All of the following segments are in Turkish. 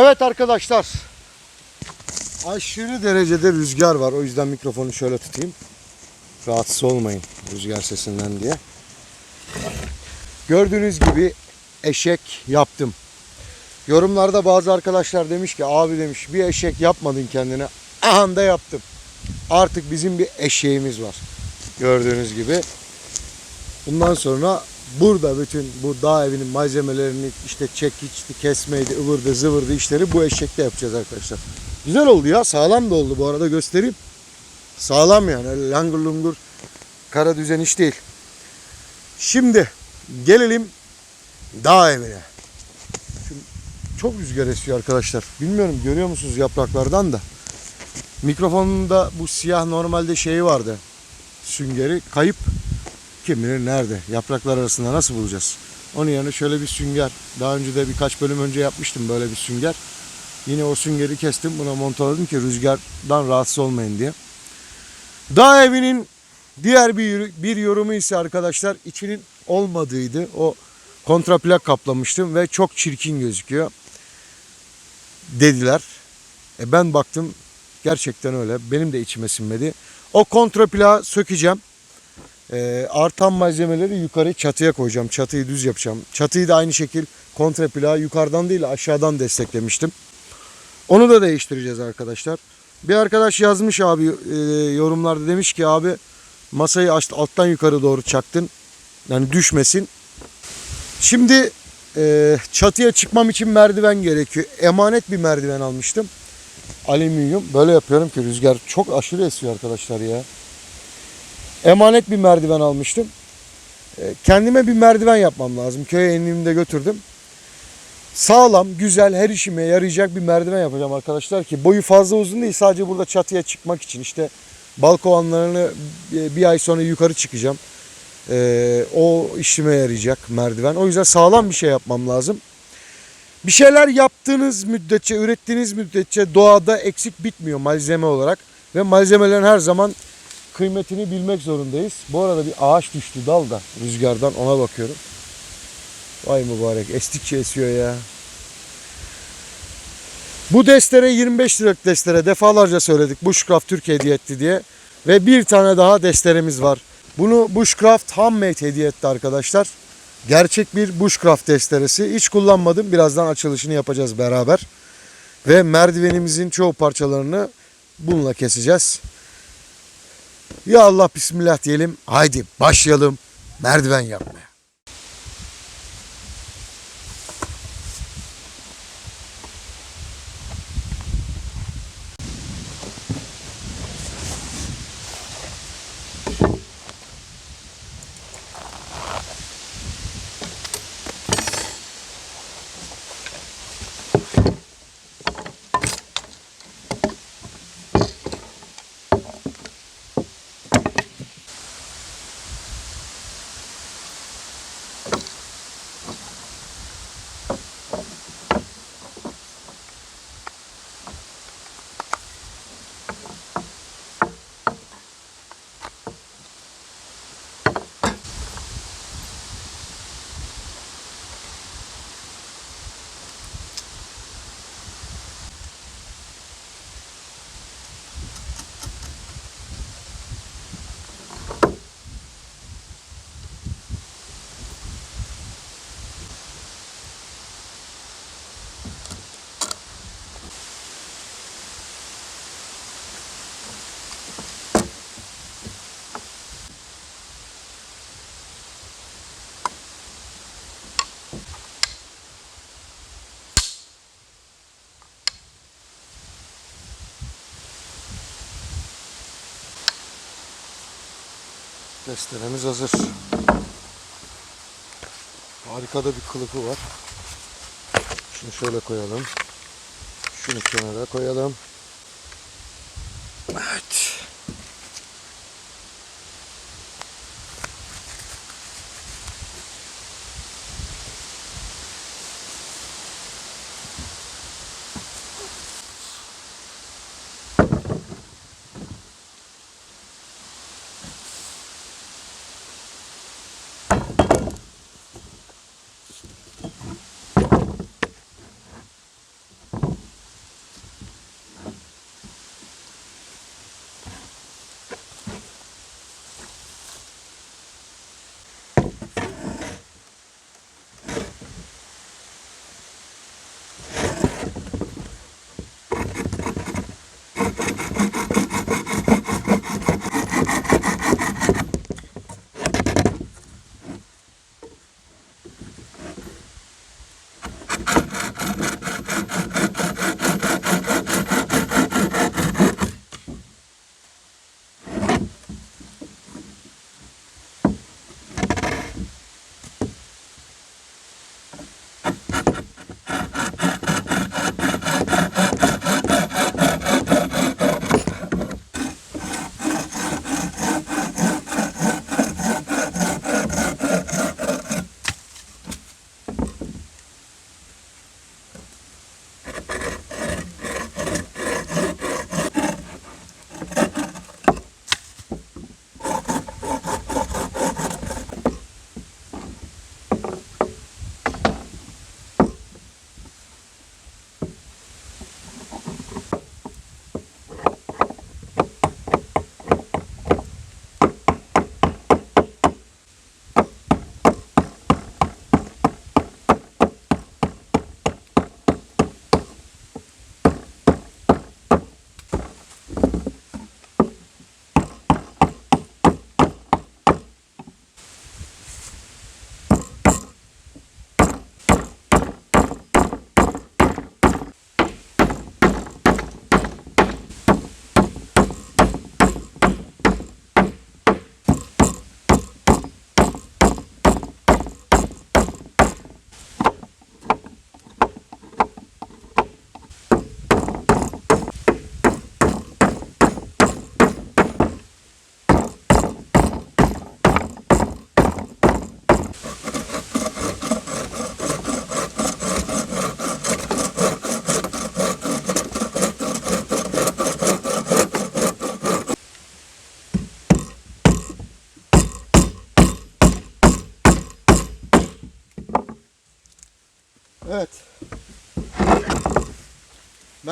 Evet arkadaşlar. Aşırı derecede rüzgar var. O yüzden mikrofonu şöyle tutayım. Rahatsız olmayın rüzgar sesinden diye. Gördüğünüz gibi eşek yaptım. Yorumlarda bazı arkadaşlar demiş ki abi demiş bir eşek yapmadın kendine. Ahanda yaptım. Artık bizim bir eşeğimiz var. Gördüğünüz gibi. Bundan sonra burada bütün bu dağ evinin malzemelerini işte çekiçti, kesmeydi, ıvırdı, zıvırdı işleri bu eşekte yapacağız arkadaşlar. Güzel oldu ya. Sağlam da oldu bu arada göstereyim. Sağlam yani. Öyle langır lungur kara düzen iş değil. Şimdi gelelim dağ evine. Şimdi çok rüzgar esiyor arkadaşlar. Bilmiyorum görüyor musunuz yapraklardan da. Mikrofonunda bu siyah normalde şeyi vardı. Süngeri kayıp. Kim bilir nerede? Yapraklar arasında nasıl bulacağız? Onun yerine şöyle bir sünger. Daha önce de birkaç bölüm önce yapmıştım böyle bir sünger. Yine o süngeri kestim. Buna montaladım ki rüzgardan rahatsız olmayın diye. Dağ evinin diğer bir, bir yorumu ise arkadaşlar içinin olmadığıydı. O kontraplak kaplamıştım ve çok çirkin gözüküyor dediler. E ben baktım gerçekten öyle. Benim de içime sinmedi. O kontraplağı sökeceğim. E, artan malzemeleri yukarı çatıya koyacağım. Çatıyı düz yapacağım. Çatıyı da aynı şekil kontraplağı yukarıdan değil aşağıdan desteklemiştim. Onu da değiştireceğiz arkadaşlar. Bir arkadaş yazmış abi e, yorumlarda demiş ki abi masayı alttan yukarı doğru çaktın. Yani düşmesin. Şimdi e, çatıya çıkmam için merdiven gerekiyor. Emanet bir merdiven almıştım. Alüminyum. Böyle yapıyorum ki rüzgar çok aşırı esiyor arkadaşlar ya. Emanet bir merdiven almıştım. E, kendime bir merdiven yapmam lazım. Köye enliğimde götürdüm. Sağlam, güzel, her işime yarayacak bir merdiven yapacağım arkadaşlar ki boyu fazla uzun değil. Sadece burada çatıya çıkmak için işte balkonlarını bir bir ay sonra yukarı çıkacağım. Ee, o işime yarayacak merdiven. O yüzden sağlam bir şey yapmam lazım. Bir şeyler yaptığınız müddetçe, ürettiğiniz müddetçe doğada eksik bitmiyor malzeme olarak. Ve malzemelerin her zaman kıymetini bilmek zorundayız. Bu arada bir ağaç düştü dal da rüzgardan ona bakıyorum. Vay mübarek estikçe esiyor ya. Bu destere 25 liralık destere defalarca söyledik. Bushcraft Türkiye hediye etti diye. Ve bir tane daha desteremiz var. Bunu Bushcraft Handmade hediye etti arkadaşlar. Gerçek bir bushcraft testeresi. Hiç kullanmadım. Birazdan açılışını yapacağız beraber. Ve merdivenimizin çoğu parçalarını bununla keseceğiz. Ya Allah bismillah diyelim. Haydi başlayalım merdiven yapmaya. Testeremiz hazır. Harika da bir kılıfı var. Şunu şöyle koyalım. Şunu kenara koyalım.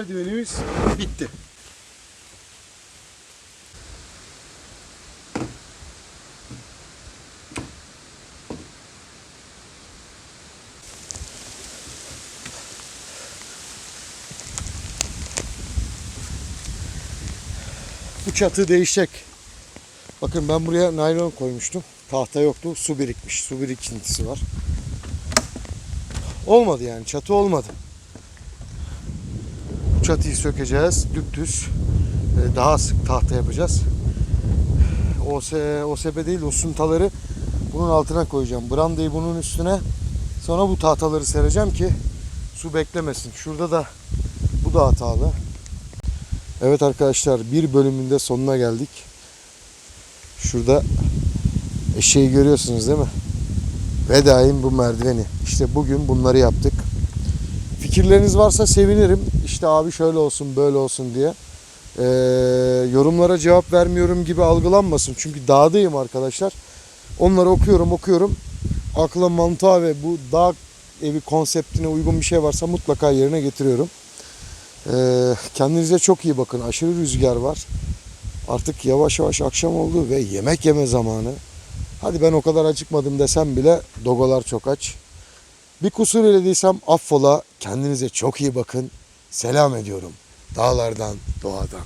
Merdivenimiz bitti. Bu çatı değişecek. Bakın ben buraya naylon koymuştum. Tahta yoktu. Su birikmiş. Su birikintisi var. Olmadı yani. Çatı olmadı. Çatıyı sökeceğiz. Düptüz. Ee, Daha sık tahta yapacağız. OS, OSB değil o suntaları bunun altına koyacağım. Brandayı bunun üstüne. Sonra bu tahtaları sereceğim ki su beklemesin. Şurada da bu da hatalı. Evet arkadaşlar bir bölümünde sonuna geldik. Şurada eşeği görüyorsunuz değil mi? Vedaim bu merdiveni. İşte bugün bunları yaptık. Fikirleriniz varsa sevinirim. İşte abi şöyle olsun böyle olsun diye. Ee, yorumlara cevap vermiyorum gibi algılanmasın. Çünkü dağdayım arkadaşlar. Onları okuyorum okuyorum. Akla mantığa ve bu dağ evi konseptine uygun bir şey varsa mutlaka yerine getiriyorum. Ee, kendinize çok iyi bakın. Aşırı rüzgar var. Artık yavaş yavaş akşam oldu ve yemek yeme zamanı. Hadi ben o kadar acıkmadım desem bile dogolar çok aç. Bir kusur elediysem affola. Kendinize çok iyi bakın. Selam ediyorum. Dağlardan, doğadan.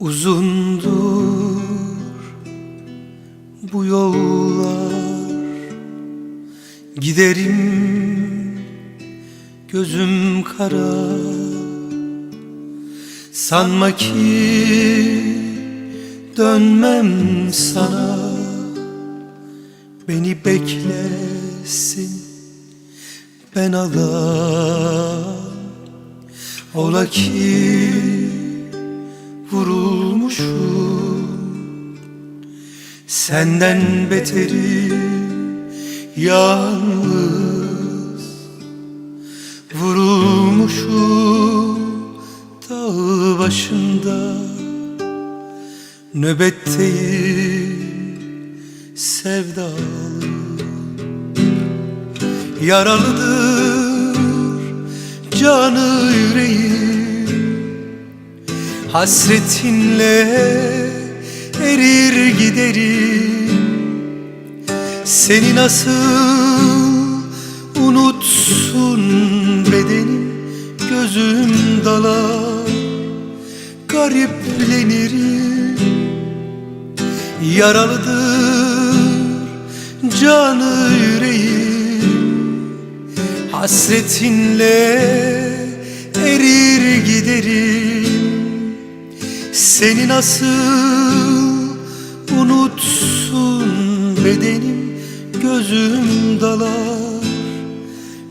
Uzundur bu yollar Giderim gözüm kara Sanma ki dönmem sana Beni beklesin. Ben alam Ola ki vurulmuşum. Senden beteri yalnız Vurulmuşum. Dağ başında Nöbetteyim sevdalı. Yaralıdır canı yüreğim. Hasretinle erir giderim. Seni nasıl unutsun bedenim Gözüm dalar gariplenirim. Yaralıdır canı yüreğim. Hasretinle erir giderim. Seni nasıl unutsun bedenim? Gözüm dalar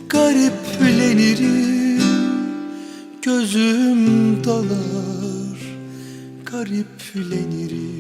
gariplenirim. Gözüm dalar gariplenirim